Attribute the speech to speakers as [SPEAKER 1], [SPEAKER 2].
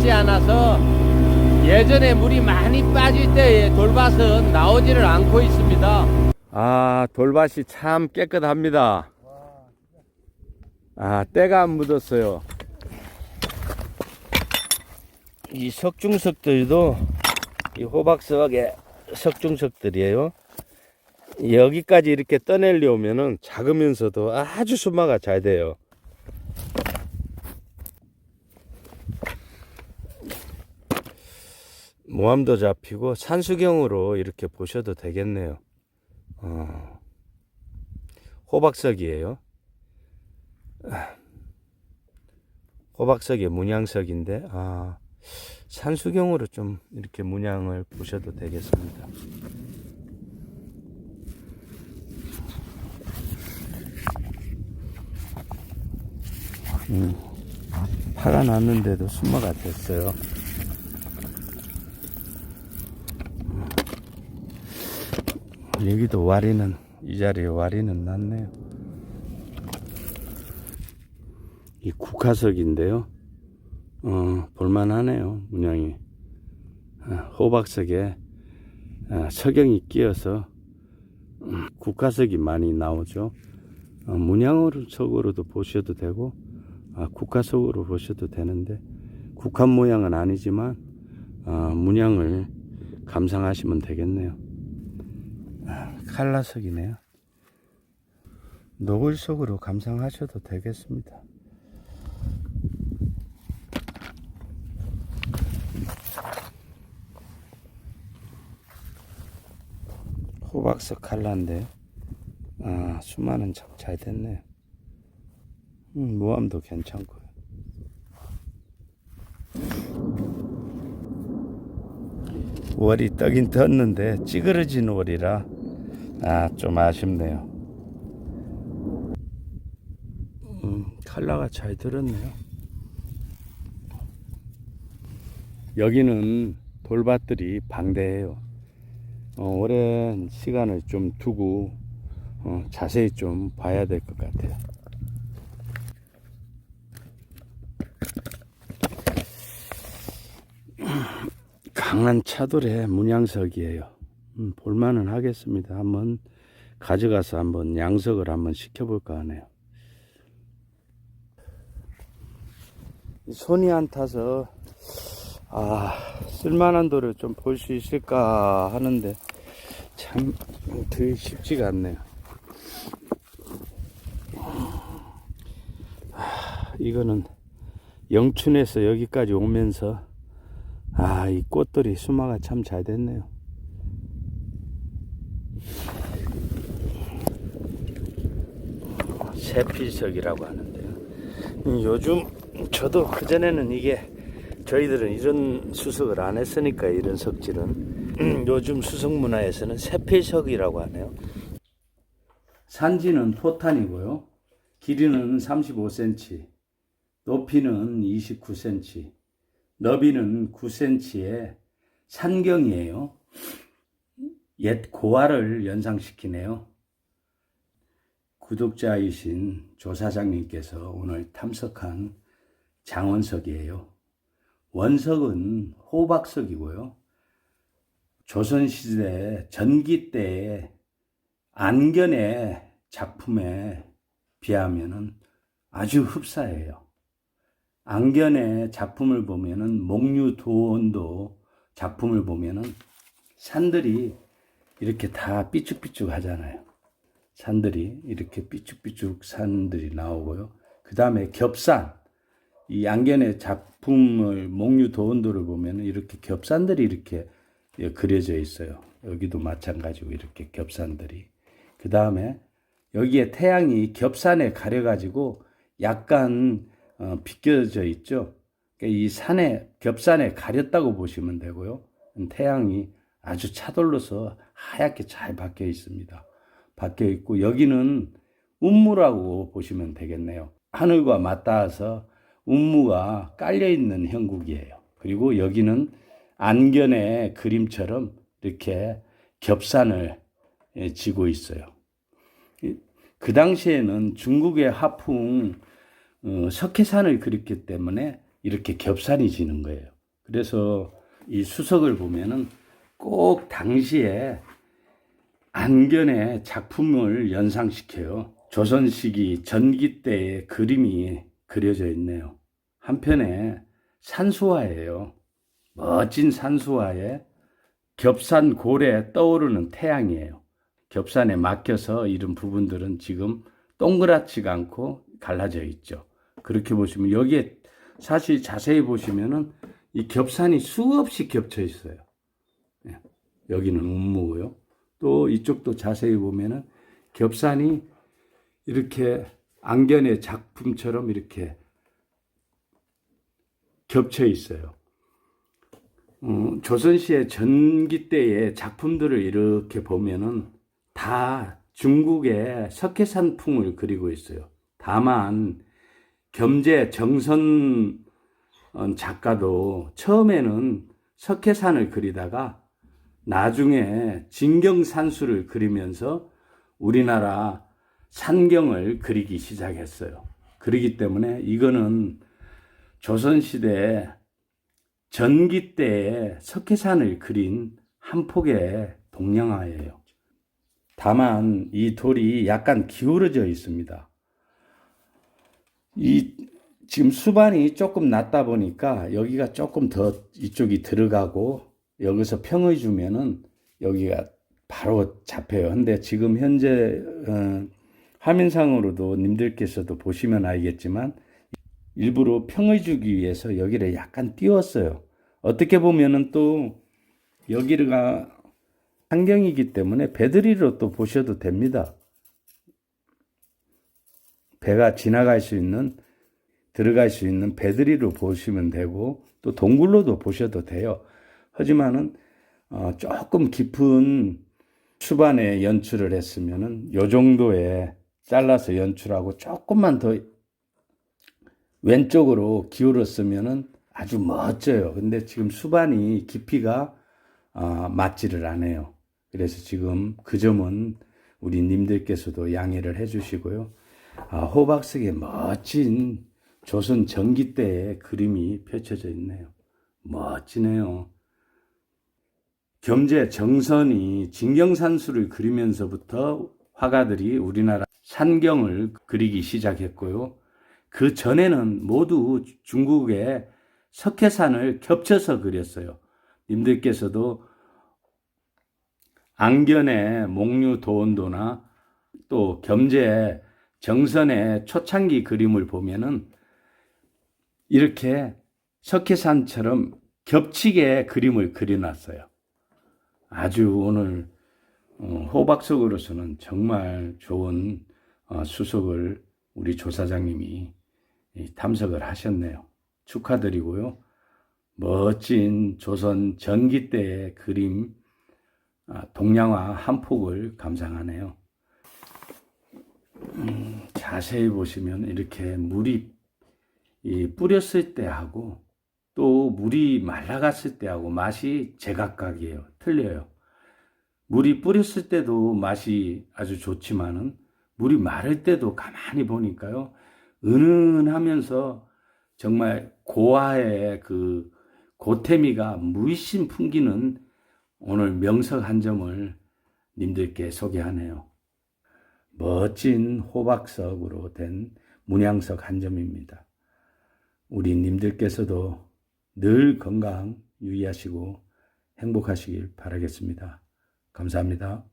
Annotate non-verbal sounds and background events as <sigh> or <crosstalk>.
[SPEAKER 1] 낮지 않아서 예전에 물이 많이 빠질 때의 돌밭은 나오지를 않고 있습니다. 아, 돌밭이 참 깨끗합니다. 아, 때가 안 묻었어요. 이 석중석들도 이 호박석의 석중석들이에요. 여기까지 이렇게 떠내려오면은 작으면서도 아주 수마가 잘 돼요. 모함도 잡히고 산수경으로 이렇게 보셔도 되겠네요. 어, 호박석이에요. 아, 호박석이 문양석인데 아, 산수경으로 좀 이렇게 문양을 보셔도 되겠습니다. 음, 파가 났는데도 수마가 됐어요. 여기도 와리는 이 자리에 와리는 났네요. 이 국화석인데요. 어, 볼만하네요. 문양이 어, 호박석에 어, 석영이 끼어서 음, 국화석이 많이 나오죠. 어, 문양으로 석으로도 보셔도 되고 아, 국화석으로 보셔도 되는데 국화 모양은 아니지만 어, 문양을 감상하시면 되겠네요. 칼라석이네요. 노골석으로 감상하셔도 되겠습니다. 호박석 칼라인데 아 수마는 참잘 됐네요. 음, 모함도 괜찮고요. 월이 떠긴 떴는데 찌그러진 월이라 아 좀 아쉽네요. 음, 칼라가 잘 들었네요. 여기는 돌밭들이 방대해요. 어, 오랜 시간을 좀 두고 어, 자세히 좀 봐야 될 것 같아요. 강한 차돌의 문양석이에요. 음, 볼만은 하겠습니다. 한번 가져가서 한번 양석을 한번 시켜볼까 하네요. 손이 안 타서 아 쓸만한 돌을 좀 볼 수 있을까 하는데 참 되게 쉽지가 않네요. 아, 이거는 영춘에서 여기까지 오면서 아, 이 꽃들이 수마가 참 잘 됐네요. 새필석이라고 하는데요. 음, 요즘 저도 그전에는 이게 저희들은 이런 수석을 안 했으니까 이런 석질은 <clears throat> 요즘 수석 문화에서는 새필석이라고 하네요. 산지는 포탄이고요. 길이는 35cm, 높이는 29cm, 너비는 9cm의 산경이에요. 옛 고화를 연상시키네요. 구독자이신 조 사장님께서 오늘 탐석한 장원석이에요. 원석은 호박석이고요. 조선시대 전기 때의 안견의 작품에 비하면은 아주 흡사해요. 안견의 작품을 보면은 목류도원도 작품을 보면은 산들이 이렇게 다 삐쭉삐쭉 하잖아요. 산들이 이렇게 삐쭉삐쭉 산들이 나오고요. 그 다음에 겹산, 이 안견의 작품을 목류 도원도를 보면 이렇게 겹산들이 이렇게 그려져 있어요. 여기도 마찬가지고 이렇게 겹산들이. 그 다음에 여기에 태양이 겹산에 가려가지고 약간 어, 비껴져 있죠. 그러니까 이 산에 겹산에 가렸다고 보시면 되고요. 태양이 아주 차돌로서 하얗게 잘 박혀 있습니다. 박혀 있고 여기는 운무라고 보시면 되겠네요. 하늘과 맞닿아서 운무가 깔려 있는 형국이에요. 그리고 여기는 안견의 그림처럼 이렇게 겹산을 예, 지고 있어요. 그 당시에는 중국의 하풍 어, 석회산을 그렸기 때문에 이렇게 겹산이 지는 거예요. 그래서 이 수석을 보면은 꼭 당시에 안견의 작품을 연상시켜요. 조선 시기 전기 때의 그림이 그려져 있네요. 한편에 산수화예요. 멋진 산수화에 겹산 고래 떠오르는 태양이에요. 겹산에 막혀서 이런 부분들은 지금 동그랗지가 않고 갈라져 있죠. 그렇게 보시면 여기에 사실 자세히 보시면은 이 겹산이 수없이 겹쳐 있어요. 예, 여기는 운무고요. 또 이쪽도 자세히 보면은 겹산이 이렇게 안견의 작품처럼 이렇게 겹쳐 있어요. 음, 조선시의 전기 때의 작품들을 이렇게 보면은 다 중국의 석회산풍을 그리고 있어요. 다만 겸재 정선 어, 작가도 처음에는 석회산을 그리다가 나중에 진경산수를 그리면서 우리나라 산경을 그리기 시작했어요. 그러기 때문에 이거는 조선시대 전기 때에 석회산을 그린 한 폭의 동양화예요. 다만 이 돌이 약간 기울어져 있습니다. 이 지금 수반이 조금 낮다 보니까 여기가 조금 더 이쪽이 들어가고 여기서 평을 주면은 여기가 바로 잡혀요. 근데 지금 현재 어, 화면상으로도 님들께서도 보시면 알겠지만 일부러 평을 주기 위해서 여기를 약간 띄웠어요. 어떻게 보면은 또 여기가 환경이기 때문에 배들이로 또 보셔도 됩니다. 배가 지나갈 수 있는 들어갈 수 있는 배들이로 보시면 되고 또 동굴로도 보셔도 돼요. 하지만은 어, 조금 깊은 수반에 연출을 했으면은 요 정도에 잘라서 연출하고 조금만 더 왼쪽으로 기울었으면은 아주 멋져요. 근데 지금 수반이 깊이가 어, 맞지를 않아요. 그래서 지금 그 점은 우리 님들께서도 양해를 해주시고요. 아, 호박석에 멋진 조선 전기 때의 그림이 펼쳐져 있네요. 멋지네요. 겸재 정선이 진경산수를 그리면서부터 화가들이 우리나라 산경을 그리기 시작했고요. 그 전에는 모두 중국의 석회산을 겹쳐서 그렸어요. 님들께서도 안견의 목류 도원도나 또 겸재 정선의 초창기 그림을 보면은 이렇게 석회산처럼 겹치게 그림을 그려놨어요. 아주 오늘 어, 호박석으로서는 정말 좋은 어, 수석을 우리 조사장님이 탐색을 하셨네요. 축하드리고요. 멋진 조선 전기 때의 그림 아, 동양화 한 폭을 감상하네요. 음, 자세히 보시면 이렇게 물이 뿌렸을 때 하고 또 물이 말라갔을 때하고 맛이 제각각이에요. 틀려요. 물이 뿌렸을 때도 맛이 아주 좋지만은 물이 마를 때도 가만히 보니까요. 은은하면서 정말 고화의 그 고태미가 물씬 풍기는 오늘 명석 한 점을 님들께 소개하네요. 멋진 호박석으로 된 문양석 한 점입니다. 우리 님들께서도 늘 건강 유의하시고 행복하시길 바라겠습니다. 감사합니다.